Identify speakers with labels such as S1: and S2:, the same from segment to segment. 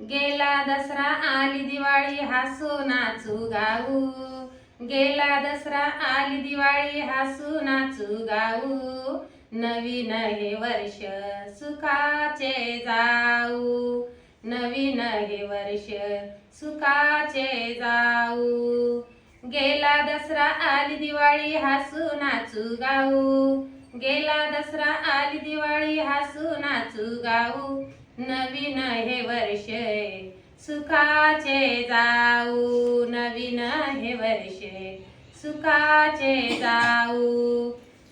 S1: गेला दसरा आली दिवाळी हसू नाचू गाऊ. गेला दसरा आली दिवाळी हसू नाचू गाऊ. नवीन हे वर्ष सुखाचे जाऊ. नवीन हे वर्ष सुखाचे जाऊ. गेला दसरा आली दिवाळी हसू नाचू गाऊ. गेला दसरा आली दिवाळी हसू नाचू गाऊ. नवीन हे वर्ष सुखाचे जाऊ. नवीन हे वर्ष सुखाचे जाऊ.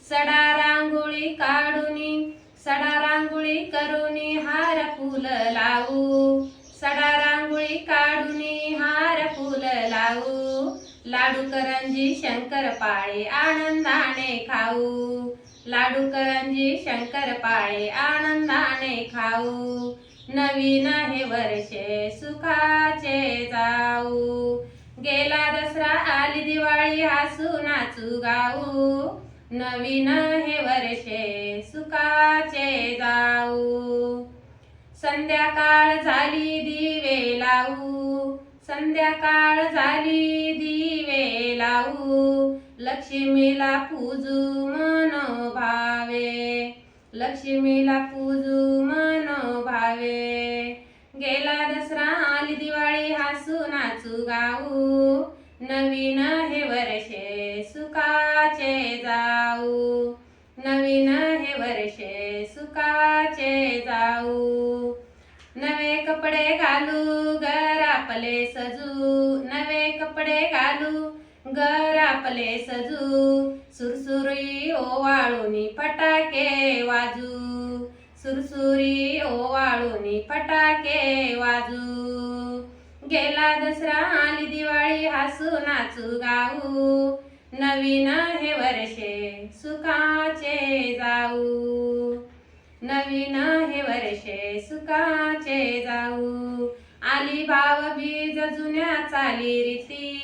S1: सडा रांगोळी काढूनी सडा रांगोळी करूनी हार फुल लावू. सडा रांगोळी काढूनी हार फुल लावू. लाडू करंजी शंकर पाळे आनंदाने खाऊ. लाडू करंजी शंकर पाळे आनंदाने खाऊ. नवीन हे वर्षे सुखाचे जाऊ. गेला दसरा आली दिवाळी हसू नाचू गाऊ. नवीन हे वर्षे सुखाचे जाऊ. संध्याकाळ झाली दिवे लावू. संध्याकाळ झाली दिवे लावू. लक्ष्मीला पूजू मन भावे. लक्ष्मीला पूजू मन भावे. गेला दसरा आली दिवाळी हसू नाचू गाऊ. नवीन हे वर्षे सुखाचे जाऊ. नवीन हे वर्षे सुखाचे जाऊ. नवे कपडे घालू घरापले सजू. नवे कपडे घालू घरापले सजू. सुरसुरी ओवाळूनी फटाके वाजू. सुरसुरी ओवाळूनी फटाके वाजू. गेला दसरा आली दिवाळी हसू नाचू गाऊ. नवीन हे वर्षे सुखाचे जाऊ. नवीन हे वर्षे सुखाचे जाऊ. आली भाव बीज जुन्या चाली रीती.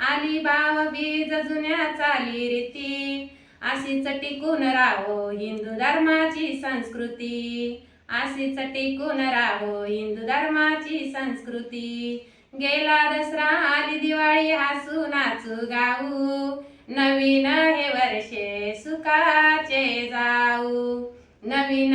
S1: आली बाव बीज जुन्या चाली रीती. अशीच टिकून राहो हिंदू धर्माची संस्कृती. अशीच टिकून राहो हिंदू धर्माची संस्कृती. गेला दसरा आली दिवाळी हसू नाचू गाऊ. नवीन हे वर्षे सुखाचे जाऊ. नवीन